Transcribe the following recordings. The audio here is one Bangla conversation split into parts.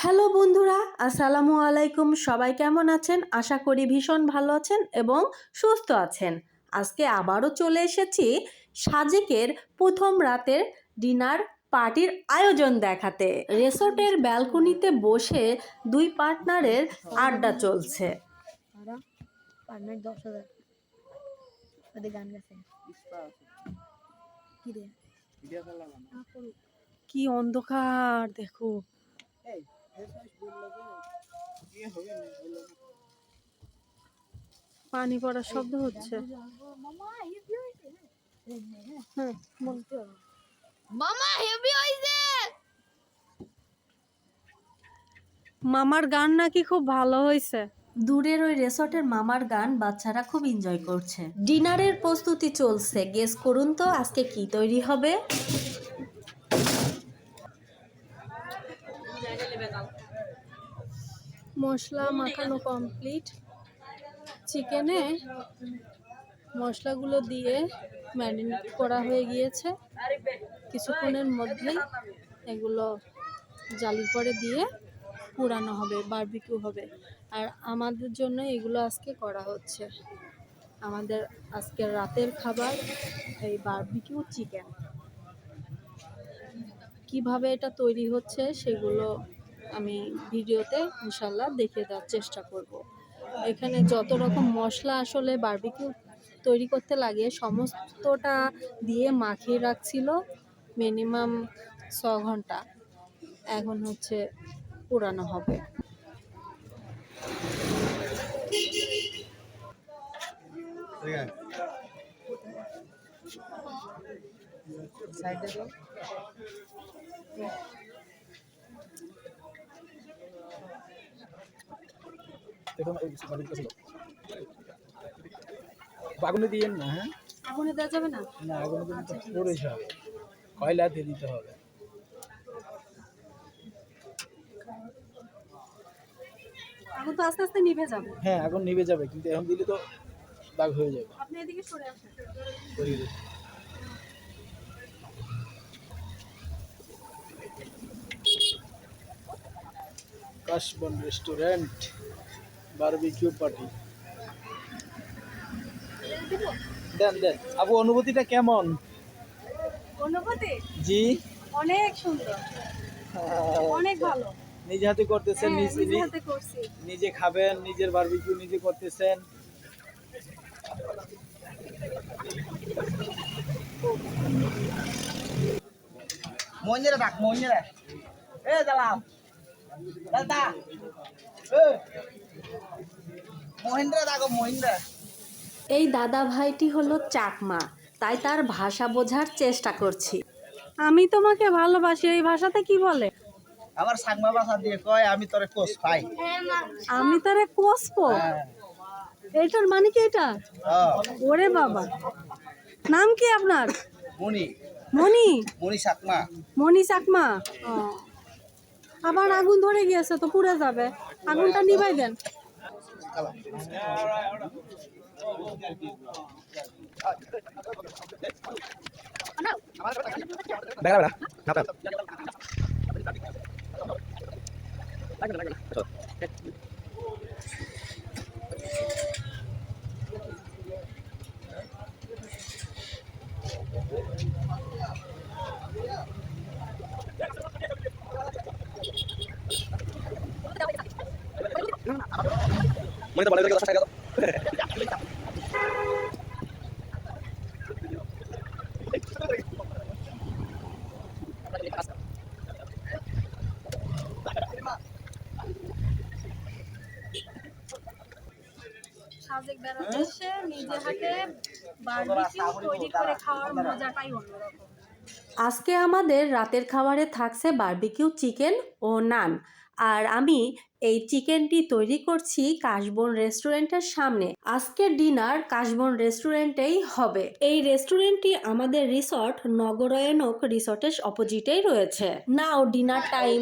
হ্যালো বন্ধুরা আসসালামু আলাইকুম। সবাই কেমন আছেন? আশা করি ভীষণ ভালো আছেন এবং সুস্থ আছেন। আজকে আবারও চলে এসেছি সাজেকের প্রথম রাতের ডিনার পার্টির আয়োজন দেখাতে। রেসর্টের ব্যালকনিতে বসে দুই পার্টনারের আড্ডা চলছে। কি অন্ধকার দেখো। পানি পড়ার শব্দ হচ্ছে। হ্যাঁ বলতে মামা হেভি হইছে। মামার গান নাকি খুব ভালো হয়েছে দূরের ওই রেসর্টের মামার গান বাচ্চারা খুব এনজয় করছে। ডিনারের প্রস্তুতি চলছে। গেস করুন তো আজকে কি তৈরি হবে। মশলা মাখানো কমপ্লিট চিকেনে মশলাগুলো দিয়ে ম্যারিনেট করা হয়ে গিয়েছে। কিছুক্ষণের মধ্যেই এগুলো জালির পরে দিয়ে পুরানো হবে বারবিকিউ হবে। আর আমাদের জন্য এগুলো আজকে করা হচ্ছে। আমাদের আজকে রাতের খাবার এই বারবিকিউ চিকেন কীভাবে এটা তৈরি হচ্ছে সেগুলো আমি ভিডিওতে ইনশাল্লাহ দেখে দেওয়ার চেষ্টা করব। এখানে যত রকম মশলা আসলে বারবিকিউ তৈরি করতে লাগে, সমস্তটা দিয়ে মাখিয়ে রাখছিল মিনিমাম ছ ঘণ্টা। এখন হচ্ছে পুরানো হবে। আগুনে দিয়েন না হ্যাঁ? আগুনে দেওয়া যাবে না? না আগুনে দিলে তো কয়লা দিয়ে দিতে হবে। আগুন তো আস্তে আস্তে নিভে যাবে। হ্যাঁ আগুন নিভে যাবে কিন্তু এখন দিলে তো দাগ হয়ে যাবে। আপনি এদিকে সরে আসেন। কাশবন রেস্টুরেন্ট। বারবিকিউ পার্টি দেন দেন আপু অনুভূতিটা কেমন অনুভূতি জি অনেক সুন্দর অনেক ভালো নিজে হাতে করতেছেন হ্যাঁ, নিজে নিজে হাতে করছি নিজে খাবেন নিজের বারবিকিউ নিজে করতেছেন Monyet tak, monyet. Eh, dalam. Dalta. Eh. Mahindra দেখো মহিন্দ্রা। এই দাদা ভাইটি হলো চাকমা তাই তার ভাষা বোঝার চেষ্টা করছি। আমি তোমাকে ভালোবাসি এই ভাষাতে কি বলে? আমার সাংমা ভাষা দিয়ে কয় আমি তোরে কোষ পাই। আমি তারে কোসপো হ্যাঁ। এইটার মানে কি এটা? ওরে বাবা। নাম কি আপনার? মণি। মনি মণি সাকমা মনি চাকমা? আবার আগুন ধরে গিয়েছে তো পুড়ে যাবে। আগুনটা নিভাই দেন। বেড়া বেড়া নাপা লাগবে লাগবে সাজেক বেড়াতে এসে নিজে হাতে বারবিকিউ তৈরি করে খাওয়ার মজাটাই অন্যরকম। আজকে আমাদের রাতের খাবারে থাকছে বারবিকিউ চিকেন ও নান। আর আমি এই চিকেনটি তৈরি করছি কাশবন রেস্টুরেন্টের সামনে। আজকের ডিনার কাশবন রেস্টুরেন্টেই হবে। এই রেস্টুরেন্টটি আমাদের রিসর্ট নগরায়নক রিসর্টের অপোজিটেই রয়েছে। Now dinner time.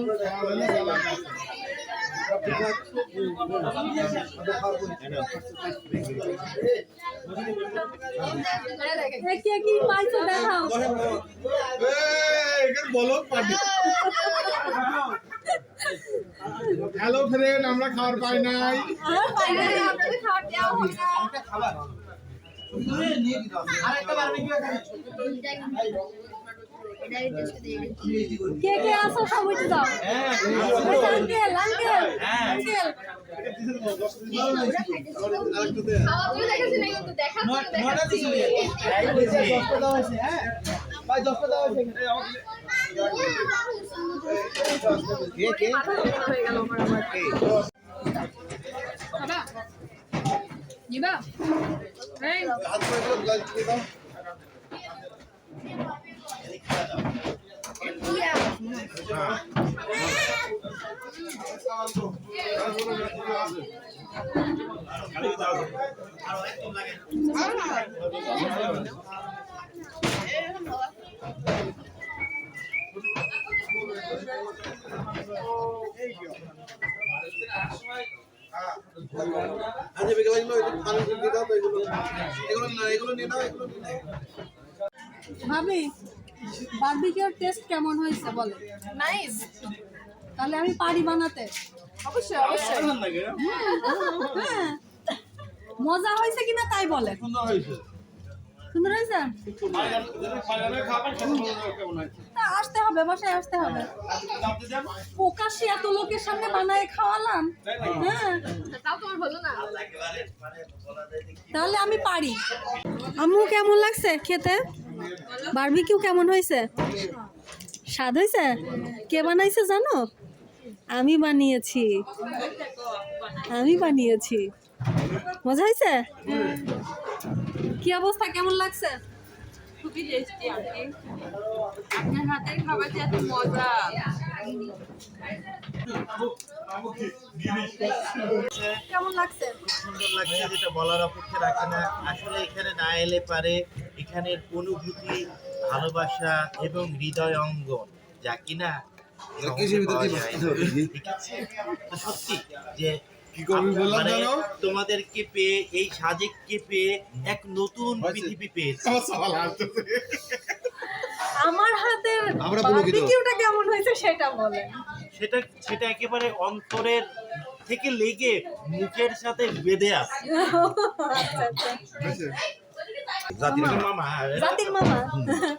দেখাও। বলো হ্যালো ফ্রেন্ড আমরা খাবার পাই নাই। কে কে আসো সব উঠে যাও আঙ্কেল আঙ্কেল। আঙ্কেল ভাই Yeah. ভাবি বারবিকিউর টেস্ট কেমন হয়েছে বলো? নাইস তাহলে আমি পারি বানাতে। অবশ্যই অবশ্যই। হ্যাঁ। মজা হয়েছে কিনা তাই বলে। সুন্দর হয়েছে। তা আসতে হবে, বাসায় আসতে হবে। প্রকাশ্যে এত লোকের সামনে বানায় খাওয়ালাম? হ্যাঁ। তাহলে আমি পারি। আম্মু, কেমন লাগছে খেতে? বারবিকিউ কেমন হয়েছে? স্বাদ হয়েছে? কে বানাইছে জানো? আমি বানিয়েছি। আমি বানিয়েছি। মজা হয়েছে? কি অবস্থা? কেমন লাগছে? খুবই টেস্টি আন্টি আপনার হাতের খাবার যে এত মজা। কেমন লাগছে? সুন্দর লাগছে যেটা বলার অপেক্ষা রাখে না। আসলে এখানে না এলে পারে এখানের অনুভূতি ভালোবাসা এবং হৃদয় অঙ্গন। যা কিনা সত্যি যে কি করবি বললাম মানে জানো? তোমাদেরকে পেয়ে এই সাজেককে পেয়ে এক নতুন পৃথিবী পেয়েছি। আমার হাসতেছে আমার হাতের আমরা পুলকিত। বারবিকিউটা কেমন হয়েছে সেটা বলে সেটা সেটা একেবারে অন্তরের থেকে লেগে মুখের সাথে বেঁধে আছে। আচ্ছা আচ্ছা। জাতির মামা। জাতির মামা।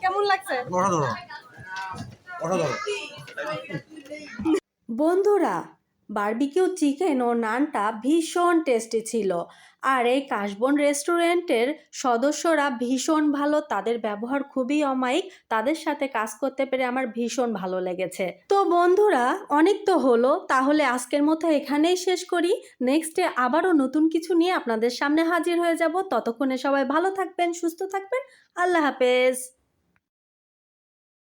কেমন লাগছে? বন্ধুরা বারবিকিউ চিকেন ও নানটা ভীষণ টেস্টি ছিল। আর এই কাশবন রেস্টুরেন্টের সদস্যরা ভীষণ ভালো, তাদের ব্যবহার খুবই অমায়িক, তাদের সাথে কাজ করতে পেরে আমার ভীষণ ভালো লেগেছে। তো বন্ধুরা, অনেক তো হলো, তাহলে আজকের মতো এখানেই শেষ করি। নেক্সটে আবারও নতুন কিছু নিয়ে আপনাদের সামনে হাজির হয়ে যাব। ততক্ষণে সবাই ভালো থাকবেন, সুস্থ থাকবেন। আল্লাহ হাফেজ।